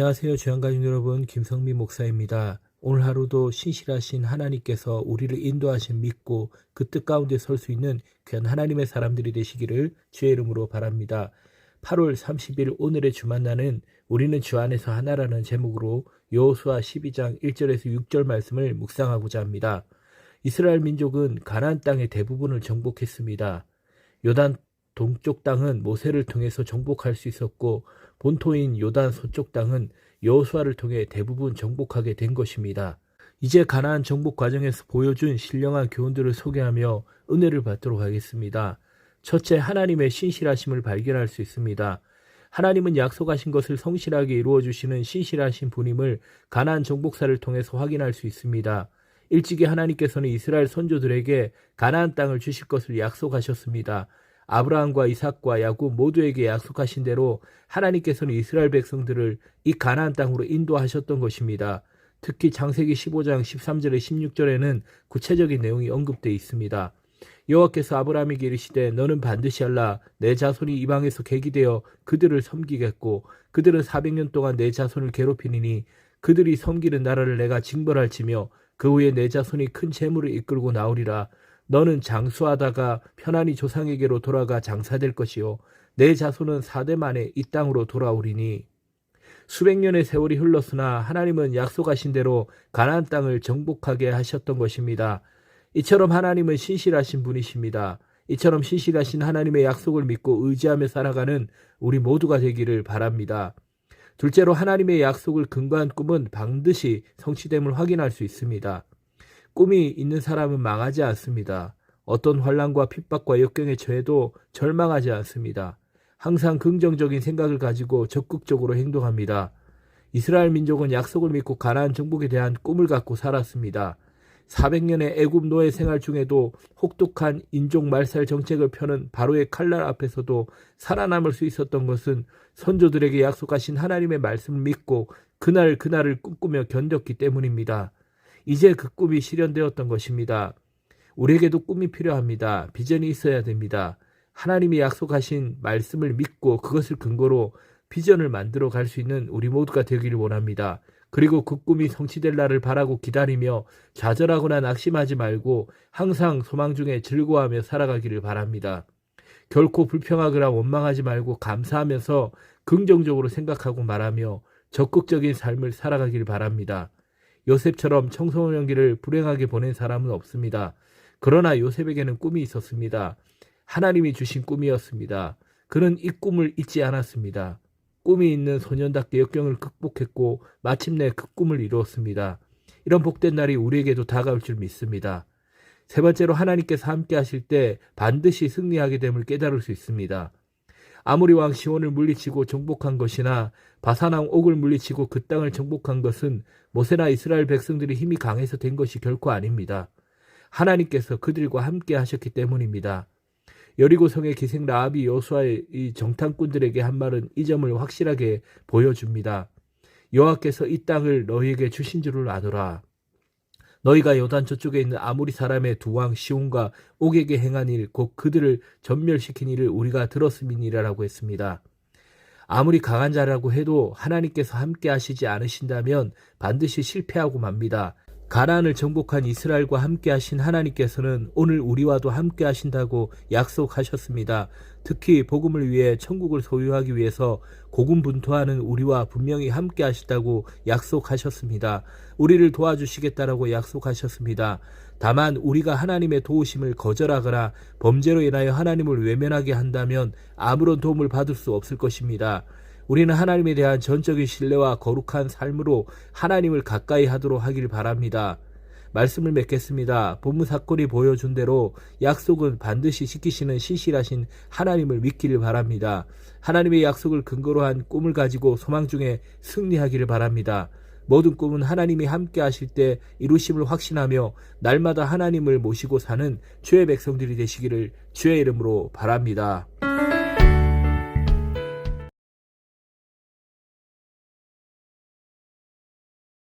안녕하세요. 주양가족 여러분, 김성민 목사입니다. 오늘 하루도 신실하신 하나님께서 우리를 인도하신 믿고 그 뜻 가운데 설 수 있는 귀한 하나님의 사람들이 되시기를 주의 이름으로 바랍니다. 8월 30일 오늘의 주만나는 우리는 주 안에서 하나라는 제목으로 여호수아 12장 1절에서 6절 말씀을 묵상하고자 합니다. 이스라엘 민족은 가나안 땅의 대부분을 정복했습니다. 요단 동쪽 땅은 모세를 통해서 정복할 수 있었고 본토인 요단 서쪽 땅은 여호수아를 통해 대부분 정복하게 된 것입니다. 이제 가나안 정복 과정에서 보여준 신령한 교훈들을 소개하며 은혜를 받도록 하겠습니다. 첫째, 하나님의 신실하심을 발견할 수 있습니다. 하나님은 약속하신 것을 성실하게 이루어 주시는 신실하신 분임을 가나안 정복사를 통해서 확인할 수 있습니다. 일찍이 하나님께서는 이스라엘 선조들에게 가나안 땅을 주실 것을 약속하셨습니다. 아브라함과 이삭과 야곱 모두에게 약속하신 대로 하나님께서는 이스라엘 백성들을 이 가나안 땅으로 인도하셨던 것입니다. 특히 창세기 15장 13절에 16절에는 구체적인 내용이 언급되어 있습니다. 여호와께서 아브라함에게 이르시되 너는 반드시 알라 내 자손이 이방에서 계기되어 그들을 섬기겠고 그들은 400년 동안 내 자손을 괴롭히니니 그들이 섬기는 나라를 내가 징벌할지며 그 후에 내 자손이 큰 재물을 이끌고 나오리라 너는 장수하다가 편안히 조상에게로 돌아가 장사될 것이요 내 자손은 사대 만에 이 땅으로 돌아오리니 수백 년의 세월이 흘렀으나 하나님은 약속하신 대로 가나안 땅을 정복하게 하셨던 것입니다. 이처럼 하나님은 신실하신 분이십니다. 이처럼 신실하신 하나님의 약속을 믿고 의지하며 살아가는 우리 모두가 되기를 바랍니다. 둘째로 하나님의 약속을 근거한 꿈은 반드시 성취됨을 확인할 수 있습니다. 꿈이 있는 사람은 망하지 않습니다. 어떤 환란과 핍박과 역경에 처해도 절망하지 않습니다. 항상 긍정적인 생각을 가지고 적극적으로 행동합니다. 이스라엘 민족은 약속을 믿고 가나안 정복에 대한 꿈을 갖고 살았습니다. 400년의 애굽 노예 생활 중에도 혹독한 인종 말살 정책을 펴는 바로의 칼날 앞에서도 살아남을 수 있었던 것은 선조들에게 약속하신 하나님의 말씀을 믿고 그날 그날을 꿈꾸며 견뎠기 때문입니다. 이제 그 꿈이 실현되었던 것입니다. 우리에게도 꿈이 필요합니다. 비전이 있어야 됩니다. 하나님이 약속하신 말씀을 믿고 그것을 근거로 비전을 만들어 갈 수 있는 우리 모두가 되기를 원합니다. 그리고 그 꿈이 성취될 날을 바라고 기다리며 좌절하거나 낙심하지 말고 항상 소망 중에 즐거워하며 살아가기를 바랍니다. 결코 불평하거나 원망하지 말고 감사하면서 긍정적으로 생각하고 말하며 적극적인 삶을 살아가길 바랍니다. 요셉처럼 청소년기를 불행하게 보낸 사람은 없습니다. 그러나 요셉에게는 꿈이 있었습니다. 하나님이 주신 꿈이었습니다. 그는 이 꿈을 잊지 않았습니다. 꿈이 있는 소년답게 역경을 극복했고 마침내 그 꿈을 이루었습니다. 이런 복된 날이 우리에게도 다가올 줄 믿습니다. 세 번째로 하나님께서 함께 하실 때 반드시 승리하게 됨을 깨달을 수 있습니다. 아무리 왕 시온을 물리치고 정복한 것이나 바사왕 옥을 물리치고 그 땅을 정복한 것은 모세나 이스라엘 백성들이 힘이 강해서 된 것이 결코 아닙니다. 하나님께서 그들과 함께 하셨기 때문입니다. 여리고성의 기생 라합이 여수아의 이 정탐꾼들에게 한 말은 이 점을 확실하게 보여줍니다. 여호와께서 이 땅을 너희에게 주신 줄을 아노라. 너희가 요단 저쪽에 있는 아무리 사람의 두 왕 시온과 옥에게 행한 일, 곧 그들을 전멸시킨 일을 우리가 들었음이니라라고 했습니다. 아무리 강한 자라고 해도 하나님께서 함께 하시지 않으신다면 반드시 실패하고 맙니다. 가나안을 정복한 이스라엘과 함께 하신 하나님께서는 오늘 우리와도 함께 하신다고 약속하셨습니다. 특히 복음을 위해 천국을 소유하기 위해서 고군분투하는 우리와 분명히 함께 하시다고 약속하셨습니다. 우리를 도와주시겠다라고 약속하셨습니다. 다만 우리가 하나님의 도우심을 거절하거나 범죄로 인하여 하나님을 외면하게 한다면 아무런 도움을 받을 수 없을 것입니다. 우리는 하나님에 대한 전적인 신뢰와 거룩한 삶으로 하나님을 가까이 하도록 하길 바랍니다. 말씀을 맺겠습니다. 본문 사건이 보여준 대로 약속은 반드시 지키시는 신실하신 하나님을 믿기를 바랍니다. 하나님의 약속을 근거로 한 꿈을 가지고 소망 중에 승리하기를 바랍니다. 모든 꿈은 하나님이 함께 하실 때 이루심을 확신하며 날마다 하나님을 모시고 사는 주의 백성들이 되시기를 주의 이름으로 바랍니다.